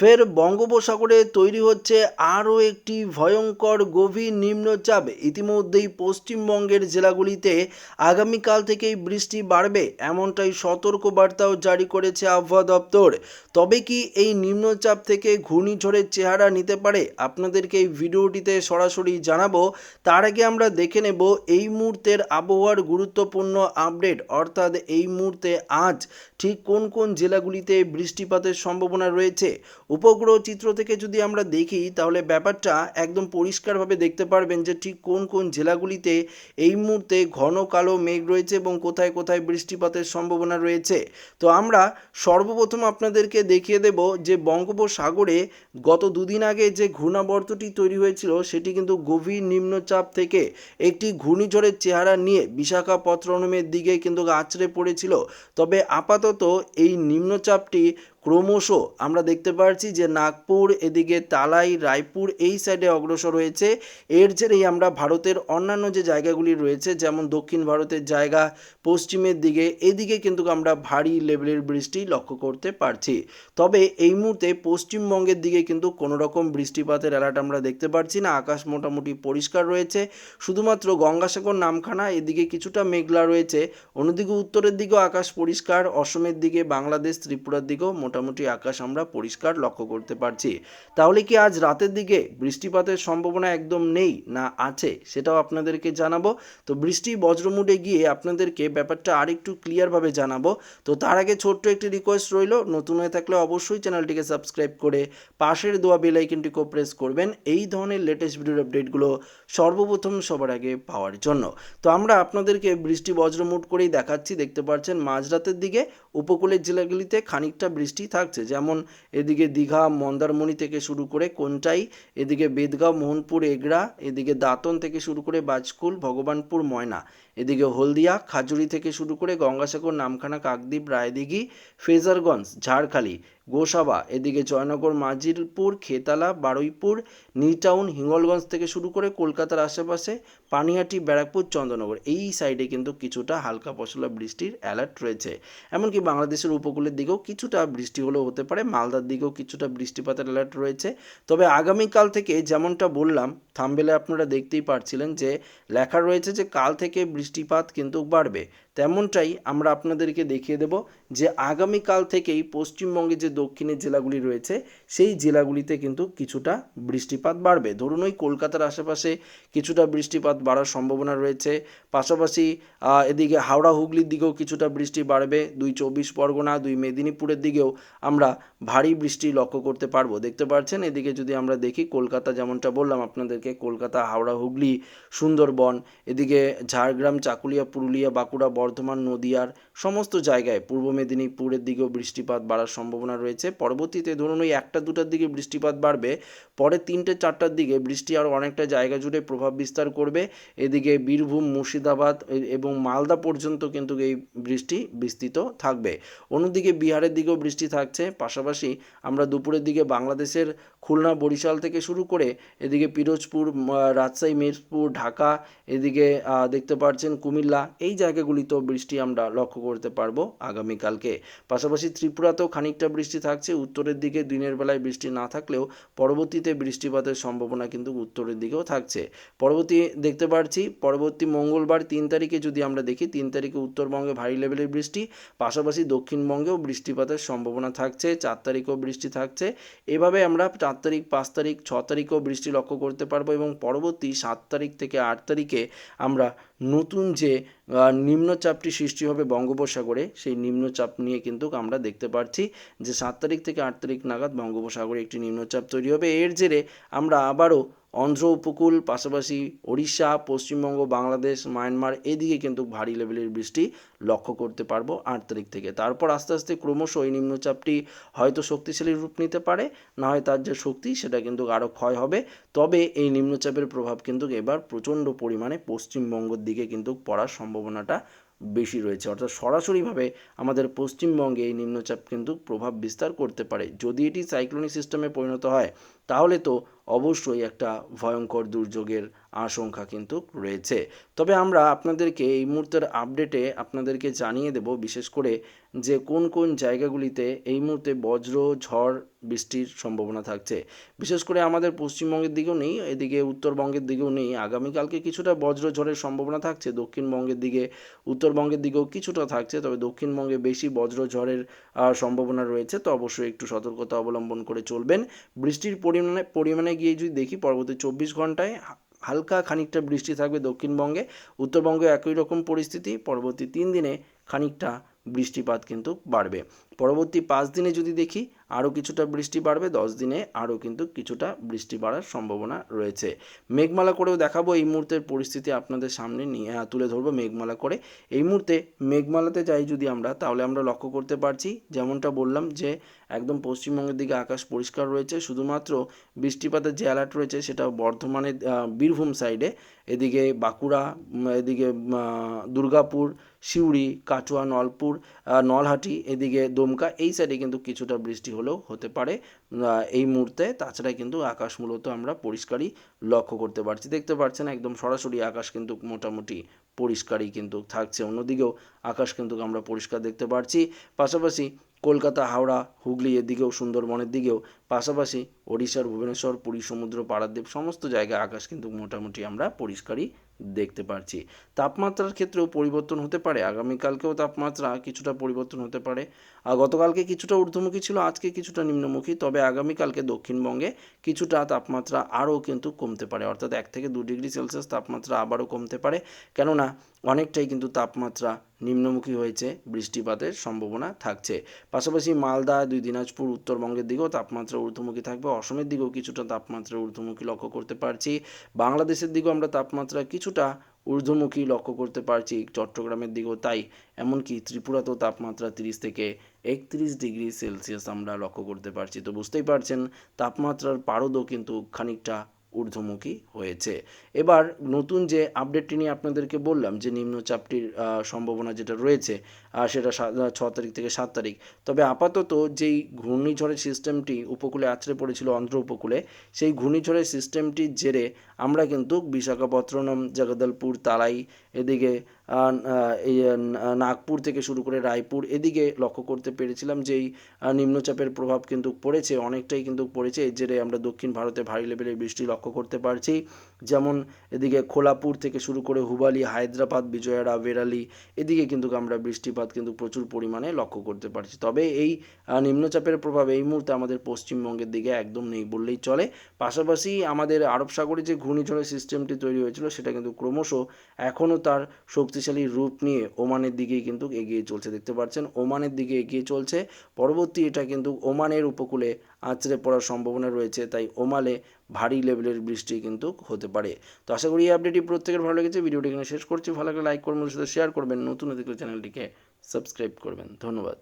ফের বঙ্গোপসাগরে তৈরি হচ্ছে আরও একটি ভয়ঙ্কর গভীর নিম্নচাপ। ইতিমধ্যেই পশ্চিমবঙ্গের জেলাগুলিতে আগামীকাল থেকেই বৃষ্টি বাড়বে, এমনটাই সতর্কবার্তাও জারি করেছে আবহাওয়া দপ্তর। তবে কি এই নিম্নচাপ থেকে ঘূর্ণিঝড়ের চেহারা নিতে পারে? আপনাদেরকে এই ভিডিওটিতে সরাসরি জানাব। তার আগে আমরা দেখে নেব এই মুহূর্তের আবহাওয়ার গুরুত্বপূর্ণ আপডেট। অর্থাৎ এই মুহূর্তে আজ ঠিক কোন কোন জেলাগুলিতে বৃষ্টিপাতের সম্ভাবনা রয়েছে? উপগ্রহ চিত্র থেকে যদি আমরা দেখি, তাহলে ব্যাপারটা একদম পরিষ্কারভাবে দেখতে পারবেন যে ঠিক কোন কোন জেলাগুলিতে এই মুহূর্তে ঘন কালো মেঘ রয়েছে এবং কোথায় কোথায় বৃষ্টিপাতের সম্ভাবনা রয়েছে। তো আমরা সর্বপ্রথম আপনাদেরকে দেখিয়ে দেব যে বঙ্গোপসাগরে গত দুদিন আগে যে ঘূর্ণাবর্তটি তৈরি হয়েছিল, সেটি কিন্তু গভীর নিম্নচাপ থেকে একটি ঘূর্ণিঝড়ের চেহারা নিয়ে বিশাখাপত্তনমের দিকে কিন্তু আছড়ে পড়েছিল। তবে আপাতত এই নিম্নচাপটি ক্রমশ আমরা দেখতে পাচ্ছি যে নাগপুর এদিকে তালাই, রায়পুর এই সাইডে অগ্রসর হয়েছে। এর জেরেই আমরা ভারতের অন্যান্য যে জায়গাগুলি রয়েছে, যেমন দক্ষিণ ভারতের জায়গা, পশ্চিমের দিকে, এদিকে কিন্তু আমরা ভারী লেভেলের বৃষ্টি লক্ষ্য করতে পারছি। তবে এই মুহূর্তে পশ্চিমবঙ্গের দিকে কিন্তু কোনো রকম বৃষ্টিপাতের অ্যালার্ট আমরা দেখতে পাচ্ছি না। আকাশ মোটামুটি পরিষ্কার রয়েছে। শুধুমাত্র গঙ্গাসাগর, নামখানা, এদিকে কিছুটা মেঘলা রয়েছে। অন্যদিকে উত্তরের দিকেও আকাশ পরিষ্কার, অসমের দিকে, বাংলাদেশ, ত্রিপুরার দিকেও মোটামুটি আকাশ আমরা পরিষ্কার লক্ষ্য করতে পারছি। তাহলে কি আজ রাতের দিকে বৃষ্টিপাতের সম্ভাবনা একদম নেই না আছে? সেটাও আপনাদেরকে জানাব। তো বৃষ্টি বজ্রমুডে গিয়ে আপনাদেরকে ব্যাপারটা আরেকটু ক্লিয়ারভাবে জানাব। তো তার আগে ছোট্ট একটি রিকোয়েস্ট রইল, নতুন হয়ে থাকলে অবশ্যই চ্যানেলটিকে সাবস্ক্রাইব করে পাশের দোয়া বেল আইকনটিকেও প্রেস করবেন। এই ধরনের লেটেস্ট ভিডিওর আপডেটগুলো সর্বপ্রথম সবার আগে পাওয়ার জন্য। তো আমরা আপনাদেরকে বৃষ্টি বজ্রমুট করেই দেখাচ্ছি। দেখতে পাচ্ছেন মাঝরাতের দিকে উপকূলের জেলাগুলিতে খানিকটা বৃষ্টি থাকছে। যেমন এদিকে দীঘা, মন্দারমণি থেকে শুরু করে কোনটাই, এদিকে বেদগাঁও, মোহনপুর, এগড়া, এদিকে দাঁতন থেকে শুরু করে বাজকুল, ভগবানপুর, ময়না, এদিকে হলদিয়া, খাজুরি থেকে শুরু করে গঙ্গাসাগর, নামখানা, কাকদ্বীপ, রায়দিঘি, ফেজারগঞ্জ, ঝাড়খালি গোসাবা। এদিকে জয়নগর, মাজিরপুর, খেতালা, বারুইপুর নিউটাউন হিঙ্গলগঞ্জ থেকে শুরু করে কলকাতার আশেপাশে পানিহাটি, ব্যারাকপুর চন্দ্রনগর এই সাইডে কিন্তু কিছুটা হালকা পশলা বৃষ্টির অ্যালার্ট রয়েছে। এমনকি বাংলাদেশের উপকূলের দিকেও কিছুটা বৃষ্টি হলেও হতে পারে, মালদার দিকেও কিছুটা বৃষ্টিপাতের অ্যালার্ট রয়েছে। তবে আগামীকাল থেকে যেমনটা বললাম, থামবেলে আপনারা দেখতেই পারছিলেন যে, লেখা রয়েছে যে কাল থেকে বৃষ্টিপাত কিন্তু বাড়বে। তেমনটাই আমরা আপনাদেরকে দেখিয়ে দেব যে আগামীকাল থেকেই পশ্চিমবঙ্গে যে দক্ষিণের জেলাগুলি রয়েছে, সেই জেলাগুলিতে কিন্তু কিছুটা বৃষ্টিপাত বাড়বে। ধরুন ওই কলকাতার আশেপাশে কিছুটা বৃষ্টিপাত বাড়ার সম্ভাবনা রয়েছে, পাশাপাশি এদিকে হাওড়া হুগলির দিকেও কিছুটা বৃষ্টি বাড়বে। দুই চব্বিশ পরগনা, দুই মেদিনীপুরের দিকেও আমরা ভারী বৃষ্টি লক্ষ্য করতে পারব। দেখতে পাচ্ছেন, এদিকে যদি আমরা দেখি কলকাতা যেমনটা বললাম আপনাদেরকে, কলকাতা, হাওড়া, হুগলি, সুন্দরবন, এদিকে ঝাড়গ্রাম, চাকুলিয়া, পুরুলিয়া, বাঁকুড়া, বর্ধমান, নদিয়ার সমস্ত জায়গায় পূর্ব মেদিনীপুরের দিকেও বৃষ্টিপাত বাড়ার সম্ভাবনা রয়েছে। পরবর্তীতে ধরুন ওই একটা, দুটার দিকে বৃষ্টিপাত বাড়বে, পরে তিনটে, চারটার দিকে বৃষ্টি আরও অনেকটা জায়গা জুড়ে প্রভাব বিস্তার করবে। এদিকে বীরভূম, মুর্শিদাবাদ এবং মালদা পর্যন্ত কিন্তু এই বৃষ্টি বিস্তৃত থাকবে। অন্যদিকে বিহারের দিকেও বৃষ্টি থাকছে। পাশাপাশি আমরা দুপুরের দিকে বাংলাদেশের খুলনা, বরিশাল থেকে শুরু করে এদিকে পিরোজপুর রাজশাহী মিরপুর ঢাকা, এদিকে দেখতে পাচ্ছেন কুমিল্লা, এই জায়গাগুলিতেও বৃষ্টি আমরা লক্ষ্য করতে পারব আগামীকালকে। পাশাপাশি ত্রিপুরাতেও খানিকটা বৃষ্টি থাকছে, উত্তরের দিকে দিনের বেলায় বৃষ্টি না থাকলেও পরবর্তীতে বৃষ্টিপাতের সম্ভাবনা কিন্তু উত্তরের দিকেও থাকছে। পরবর্তী দেখতে পাচ্ছি পরবর্তী মঙ্গলবার তিন তারিখে যদি আমরা দেখি, তিন তারিখে উত্তরবঙ্গে ভারী লেভেলের বৃষ্টি, পাশাপাশি দক্ষিণবঙ্গেও বৃষ্টিপাতের সম্ভাবনা থাকছে, চার তারিখেও বৃষ্টি থাকছে। এভাবে আমরা চার তারিখ, পাঁচ তারিখ, ছ তারিখেও বৃষ্টি লক্ষ্য করতে পারব এবং পরবর্তী সাত তারিখ থেকে আট তারিখে আমরা নতুন যে নিম্নচাপটি সৃষ্টি হবে বঙ্গোপসাগরে। সেই নিম্নচাপ নিয়ে কিন্তু আমরা দেখতে পাচ্ছি যে সাত তারিখ থেকে আট তারিখ নাগাদ বঙ্গোপসাগরে একটি নিম্নচাপ তৈরি হবে। এর জেরে আমরা আবারও অন্ধ্র উপকূল, পাশাপাশি ওড়িশা, পশ্চিমবঙ্গ, বাংলাদেশ, মায়ানমার, এদিকে কিন্তু ভারী লেভেলের বৃষ্টি লক্ষ্য করতে পারব আট তারিখ থেকে। তারপর আস্তে আস্তে ক্রমশ এই নিম্নচাপটি হয়তো শক্তিশালী রূপ নিতে পারে, না হয় তার যে শক্তি সেটা কিন্তু আরও ক্ষয় হবে। তবে এই নিম্নচাপের প্রভাব কিন্তু এবার প্রচণ্ড পরিমাণে পশ্চিমবঙ্গের দিকে কিন্তু পড়ার সম্ভাবনাটা বেশি রয়েছে। অর্থাৎ সরাসরিভাবে আমাদের পশ্চিমবঙ্গে এই নিম্নচাপ কিন্তু প্রভাব বিস্তার করতে পারে। যদি এটি সাইক্লোনিক সিস্টেমে পরিণত হয়, তাহলে তো অবশ্যই একটা ভয়ঙ্কর দুর্যোগের আশঙ্কা কিন্তু রয়েছে। তবে আমরা আপনাদেরকে এই মুহূর্তের আপডেটে আপনাদেরকে জানিয়ে দেব, বিশেষ করে যে কোন কোন জায়গাগুলিতে এই মুহূর্তে বজ্র, ঝড়, বৃষ্টির সম্ভাবনা থাকছে। বিশেষ করে আমাদের পশ্চিমবঙ্গের দিকেও নেই, এদিকে উত্তরবঙ্গের দিকেও নেই। আগামীকালকে কিছুটা বজ্র, ঝড়ের সম্ভাবনা থাকছে। দক্ষিণবঙ্গের দিকে, উত্তরবঙ্গের দিকেও কিছুটা থাকছে, তবে দক্ষিণবঙ্গে বেশি বজ্র, ঝড়ের সম্ভাবনা রয়েছে। তো অবশ্যই একটু সতর্কতা অবলম্বন করে চলবেন। বৃষ্টির পরিমাণে পরিমাণে গিয়ে যদি দেখি, পরবর্তী চব্বিশ ঘন্টায় হালকা খানিকটা বৃষ্টি থাকবে দক্ষিণবঙ্গে। উত্তরবঙ্গে একই রকম পরিস্থিতি। পরবর্তী তিন দিনে খানিকটা বৃষ্টিপাত কিন্তু বাড়বে। পরবর্তী পাঁচ দিনে যদি দেখি, আরও কিছুটা বৃষ্টি বাড়বে, দশ দিনে আরও কিন্তু কিছুটা বৃষ্টি বাড়ার সম্ভাবনা রয়েছে। মেঘমালা করেও দেখাবো এই মুহূর্তের পরিস্থিতি আপনাদের সামনে নিয়ে তুলে ধরবো মেঘমালা করে। এই মুহূর্তে মেঘমালাতে যাই যদি আমরা, তাহলে আমরা লক্ষ্য করতে পারছি, যেমনটা বললাম যে একদম পশ্চিমবঙ্গের দিকে আকাশ পরিষ্কার রয়েছে, শুধুমাত্র বৃষ্টিপাতের যে অ্যালার্ট রয়েছে সেটা বর্ধমানের বীরভূম সাইডে এদিকে বাঁকুড়া এদিকে দুর্গাপুর সিউড়ি কাটোয়া, নলপুর নলহাটি, এদিকে দমকা, এই সাইডে কিন্তু কিছুটা বৃষ্টি হলেও হতে পারে। এই মুহূর্তে তাছাড়া কিন্তু আকাশ মূলত আমরা পরিষ্কারই লক্ষ্য করতে পারছি। দেখতে পাচ্ছেন একদম সরাসরি আকাশ কিন্তু মোটামুটি পরিষ্কারই কিন্তু থাকছে। অন্যদিকেও আকাশ কিন্তু আমরা পরিষ্কার দেখতে পারছি। পাশাপাশি কলকাতা, হাওড়া, হুগলি, এদিকেও সুন্দরবনের দিকেও, পাশাপাশি ওড়িশার ভুবনেশ্বর, পুরী, সমুদ্র পারাদ্বীপ সমস্ত জায়গায় আকাশ কিন্তু মোটামুটি আমরা পরিষ্কারই দেখতে পারছি। তাপমাত্রার ক্ষেত্রেও পরিবর্তন হতে পারে। আগামীকালকেও তাপমাত্রা কিছুটা পরিবর্তন হতে পারে। আর গতকালকে কিছুটা ঊর্ধ্বমুখী ছিল, আজকে কিছুটা নিম্নমুখী। তবে আগামীকালকে দক্ষিণবঙ্গে কিছুটা তাপমাত্রা আরও কিন্তু কমতে পারে। অর্থাৎ এক থেকে দু ডিগ্রি সেলসিয়াস তাপমাত্রা আবারও কমতে পারে। কেননা অনেকটাই কিন্তু তাপমাত্রা নিম্নমুখী হয়েছে, বৃষ্টিপাতের সম্ভাবনা থাকছে। পাশাপাশি মালদা, দুই দিনাজপুর, উত্তরবঙ্গের দিকেও তাপমাত্রা ঊর্ধ্বমুখী থাকবে। অসমের দিকেও কিছুটা তাপমাত্রা ঊর্ধ্বমুখী লক্ষ্য করতে পারছি। বাংলাদেশের দিকেও আমরা তাপমাত্রা কিছুটা ঊর্ধ্বমুখী লক্ষ্য করতে পারছি। চট্টগ্রামের দিকেও তাই। এমনকি ত্রিপুরাতেও তাপমাত্রা তিরিশ থেকে একত্রিশ ডিগ্রি সেলসিয়াস আমরা লক্ষ্য করতে পারছি। তো বুঝতেই পারছেন, তাপমাত্রার পারদও কিন্তু খানিকটা ঊর্ধ্বমুখী হয়েছে। এবার নতুন যে আপডেটটি নিয়ে আপনাদেরকে বললাম যে নিম্নচাপটির সম্ভাবনা যেটা রয়েছে সেটা ছ তারিখ থেকে সাত তারিখ। তবে আপাতত যেই ঘূর্ণিঝড়ের সিস্টেমটি উপকূলে আছড়ে পড়েছিল, অন্ধ্র উপকূলে, সেই ঘূর্ণিঝড়ের সিস্টেমটির জেরে আমরা কিন্তু বিশাখাপত্তনম, জগদলপুর, তালাই, এদিকে নাগপুর থেকে শুরু করে রায়পুর এদিকে লক্ষ্য করতে পেরেছিলাম যে এই নিম্নচাপের প্রভাব কিন্তু পড়েছে, অনেকটাই কিন্তু পড়েছে, এর জেরে আমরা দক্ষিণ ভারতে ভারী লেভেলের বৃষ্টি লক্ষ্য করতে পারছি। যেমন এদিকে খোলাপুর থেকে শুরু করে হুবালি, হায়দ্রাবাদ বিজয়রা বেরালি এদিকে কিন্তু আমরা বৃষ্টিপাত কিন্তু প্রচুর পরিমাণে লক্ষ্য করতে পারছি। তবে এই নিম্নচাপের প্রভাব এই মুহূর্তে আমাদের পশ্চিমবঙ্গের দিকে একদম নেই বললেই চলে। পাশাপাশি আমাদের আরব সাগরে যে ঘূর্ণিঝড়ের সিস্টেমটি তৈরি হয়েছিল, সেটা কিন্তু ক্রমশ এখনও তার শক্তিশালী রূপ নিয়ে ওমানের দিকেই কিন্তু এগিয়ে চলছে। দেখতে পাচ্ছেন, ওমানের দিকে এগিয়ে চলছে। পরবর্তী এটা কিন্তু ওমানের উপকূলে আছড়ে পড়ার সম্ভাবনা রয়েছে, তাই ওমালে ভারী লেভেলের বৃষ্টি কিন্তু হতে পারে। তো আশা করি এই আপডেটটি প্রত্যেকের ভালো লেগেছে। ভিডিওটি এখানে শেষ করছি। ভালো লাগলে লাইক করবেন সাথে শেয়ার করবেন। নতুন অতিথি চ্যানেলটিকে সাবস্ক্রাইব করবেন। ধন্যবাদ।